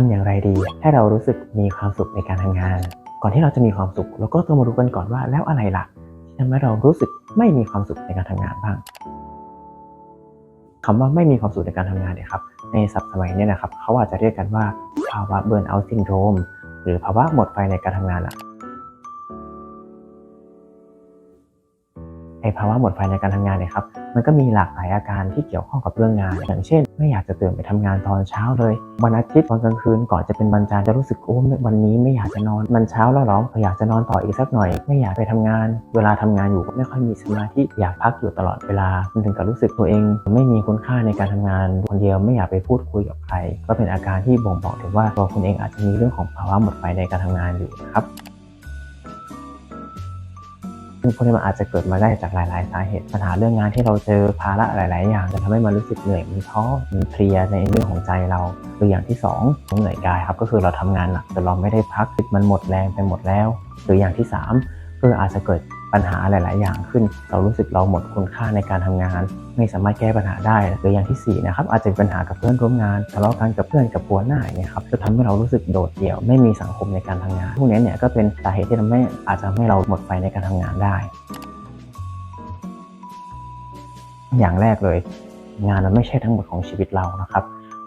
ทำอย่างไรดี ให้เรารู้สึกมีความสุขในการทำงาน ก่อนที่เราจะมีความสุข เราก็ต้องมารู้กันก่อนว่าแล้วอะไรล่ะที่ทำให้เรารู้สึกไม่มีความสุขในการทำงานบ้างคำว่าไม่มีความสุขในการทำงานเนี่ยครับในศัพท์สมัยนี้นะครับเขาอาจจะเรียกกันว่าภาวะเบิร์นเอาท์ซินโดรมหรือภาวะหมดไฟในการทำงานอะ ไอภาวะหมดไฟในการทำงานเนี่ยครับมันก็มีหลากหลายอาการที่เกี่ยวข้องกับเรื่องงาน อย่างเช่น ไม่อยากจะตื่นไปทำงานตอนเช้าเลย วันอาทิตย์ตอนกลางคืนก่อนจะเป็นวันจันทร์จะรู้สึกโอ้วันนี้ไม่อยากจะนอนมันเช้าแล้วหรออยากจะนอนต่ออีกสักหน่อย ไม่อยากไปทำงาน เวลาทำงานอยู่ก็ไม่ค่อยมีสมาธิอยากพักอยู่ตลอดเวลามันถึงกับรู้สึกตัวเอง ไม่มีคุณค่าในการทำงานคนเดียวไม่อยากไปพูดคุยกับใคร ก็เป็นอาการที่บ่งบอกถึงว่าตัวคุณเองอาจจะมีเรื่องของภาวะหมดไฟในการทำงานอยู่นะครับ พวกนี้มันอาจจะเกิดมาได้จากหลาย ๆ สาเหตุ ปัญหาเรื่องงานที่เราเจอภาระหลาย ๆ อย่างจะทำให้มันรู้สึกเหนื่อยมันท้อมันเพลียในเรื่องของใจเราหรืออย่างที่2เหนื่อยกายครับก็คือเราทำงานหนักแต่เราไม่ได้พักมันหมดแรงไปหมดแล้ว หรืออย่างที่3คืออาจจะเกิด ปัญหาหลาย ๆ อย่างขึ้น เรารู้สึกเราหมดคุณค่าในการทำงาน ไม่สามารถแก้ปัญหาได้หรืออย่างที่สี่นะครับอาจจะเป็นปัญหากับเพื่อนร่วมงานทะเลาะกันกับเพื่อนกับหัวหน้าเงี้ยครับจะทำให้เรารู้สึกโดดเดี่ยวไม่มีสังคมในการทำงาน พวกนี้เนี่ยก็เป็นสาเหตุที่ทำให้อาจจะทำให้เราหมดไฟในการทำงานได้ อย่างแรกเลย งานมันไม่ใช่ทั้งหมดของชีวิตเรานะครับ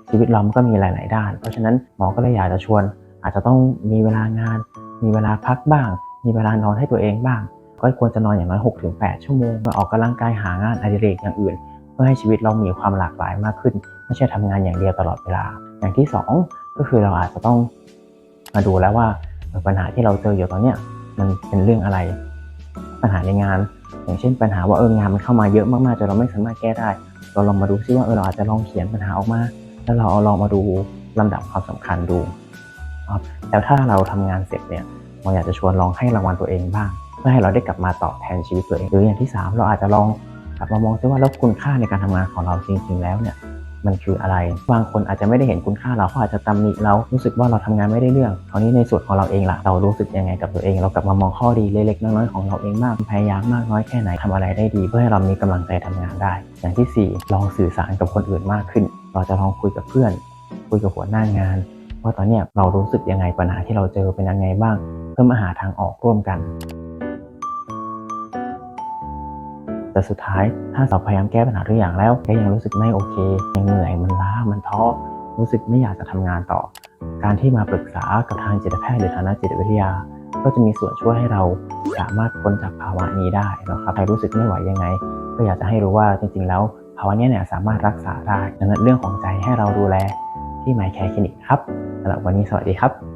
ชีวิตเรามันก็มีหลาย ๆ ด้าน เพราะฉะนั้นหมอก็เลยอยากจะชวน อาจจะต้องมีเวลางาน มีเวลาพักบ้าง มีเวลานอนให้ตัวเองบ้าง ก็ควรจะนอนอย่างน้อย 6-8 ชั่วโมงมาออกกำลังกายหางานอดิเรกอย่างอื่น เพื่อให้ชีวิตเรามีความหลากหลายมากขึ้น ไม่ใช่ทำงานอย่างเดียวตลอดเวลา อย่างที่สองก็คือเราอาจจะต้องมาดูแล้วว่าปัญหาที่เราเจออยู่ตอนเนี้ยมันเป็นเรื่องอะไร ปัญหาในงาน อย่างเช่น ปัญหาว่าเอองานมันเข้ามาเยอะมากๆจนเราไม่สามารถแก้ได้ เราลองมาดูซิว่าเออเราอาจจะลองเขียนปัญหาออกมา แล้วเราเอาลองมาดูลำดับความสำคัญดูแล้วถ้าเราทำงานเสร็จเนี่ยเราอยากจะชวนลองให้รางวัลตัวเองบ้าง พื่อให้เราได้กลับมาตอบแทนชีวิตตัวเองหรืออย่างที่ 3 เราอาจจะลองกลับมามองซิว่าแล้วคุณค่าในการทำงานของเราจริงๆแล้วเนี่ยมันคืออะไร บางคนอาจจะไม่ได้เห็นคุณค่าเราเขาอาจจะตำหนิเรา รู้สึกว่าเราทำงานไม่ได้เรื่องคราวนี้ในส่วนของเราเองล่ะ เรารู้สึกยังไงกับตัวเอง เรากลับมามองข้อดีเล็กๆน้อยๆของเราเองมาก พยายามมากน้อยแค่ไหนทำอะไรได้ดี เพื่อให้เรามีกำลังใจทำงานได้ อย่างที่ 4 ลองสื่อสารกับคนอื่นมากขึ้น เราจะลองคุยกับเพื่อน คุยกับหัวหน้างาน ว่าตอนนี้เรารู้สึกยังไงปัญหาที่เราเจอเป็นยังไงบ้าง เพื่อมาหาทางออกร่วมกัน แต่สุดท้ายถ้าเราพยายามแก้ปัญหาทุกอย่างแล้วก็ยังรู้สึกไม่โอเค ยังเหนื่อยมันล้ามันท้อรู้สึกไม่อยากจะทำงานต่อ การที่มาปรึกษากับทางจิตแพทย์หรือทางนักจิตวิทยา ก็จะมีส่วนช่วยให้เราสามารถพ้นจากภาวะนี้ได้นะครับใครรู้สึกไม่ไหวยังไง ก็อยากจะให้รู้ว่าจริง ๆ แล้วภาวะนี้เนี่ยสามารถรักษาได้ดังนั้นเรื่องของใจให้เราดูแลที่ My Care Clinic ครับสำหรับวันนี้สวัสดีครับ